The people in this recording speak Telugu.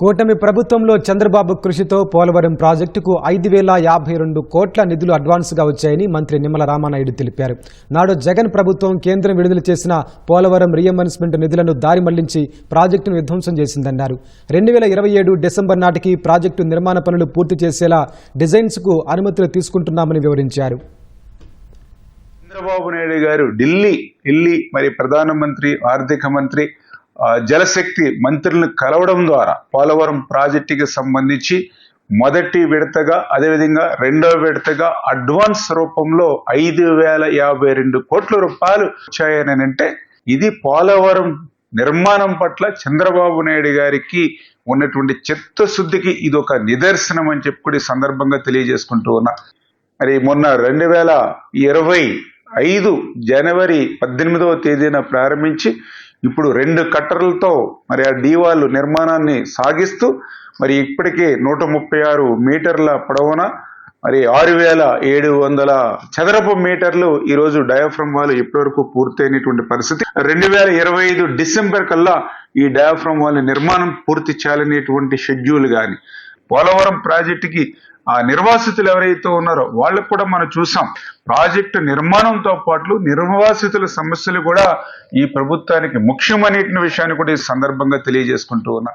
కూటమి ప్రభుత్వంలో చంద్రబాబు కృషితో పోలవరం ప్రాజెక్టుకు ఐదు వేల యాభై రెండు కోట్ల నిధులు అడ్వాన్స్గా వచ్చాయని మంత్రి నిమ్మల రామానాయుడు తెలిపారు. నాడు జగన్ ప్రభుత్వం కేంద్రం విడుదల చేసిన పోలవరం రీఎంబర్స్మెంట్ నిధులను దారి మళ్ళించి ప్రాజెక్టును విధ్వంసం చేసిందన్నారు. రెండు వేల ఇరవై ఏడు డిసెంబర్ నాటికి ప్రాజెక్టు నిర్మాణ పనులు పూర్తి చేసేలా డిజైన్స్కు అనుమతులు తీసుకుంటున్నామని వివరించారు. చంద్రబాబు నాయుడు గారు ఢిల్లీ ఢిల్లీ మరి ప్రధానమంత్రి ఆర్థిక మంత్రి జలశక్తి మంత్రులను కలవడం ద్వారా పోలవరం ప్రాజెక్టుకి సంబంధించి మొదటి విడతగా అదేవిధంగా రెండో విడతగా అడ్వాన్స్ రూపంలో ఐదు వేల యాభై రెండు కోట్ల రూపాయలు వచ్చాయని అంటే ఇది పోలవరం నిర్మాణం పట్ల చంద్రబాబు నాయుడు గారికి ఉన్నటువంటి చిత్తశుద్ధికి ఇది ఒక నిదర్శనం అని చెప్పి కూడా సందర్భంగా తెలియజేసుకుంటూ ఉన్నా. మరి మొన్న రెండు వేల ఇరవై ఐదు జనవరి పద్దెనిమిదవ తేదీన ప్రారంభించి ఇప్పుడు రెండు కట్టర్లతో మరి ఆ డీవాలు నిర్మాణాన్ని సాగిస్తూ మరి ఇప్పటికే నూట ముప్పై ఆరు మీటర్ల పొడవున మరి ఆరు వేల ఏడు వందల చదరపు మీటర్లు ఈరోజు డయాఫ్రమ్ వాల్ ఇప్పటివరకు పూర్తయినటువంటి పరిస్థితి. రెండు వేల ఇరవై ఐదు డిసెంబర్ కల్లా ఈ డయాఫ్రమ్ వాల్ నిర్మాణం పూర్తి చేయాలనేటువంటి షెడ్యూల్ కానీ పోలవరం ప్రాజెక్టుకి ఆ నిర్వాసితులు ఎవరైతే ఉన్నారో వాళ్ళకు కూడా మనం చూసాం. ప్రాజెక్టు నిర్మాణంతో పాటు నిర్వాసితుల సమస్యలు కూడా ఈ ప్రభుత్వానికి ముఖ్యమనే విషయాన్ని కూడా ఈ సందర్భంగా తెలియజేసుకుంటూ ఉన్నా.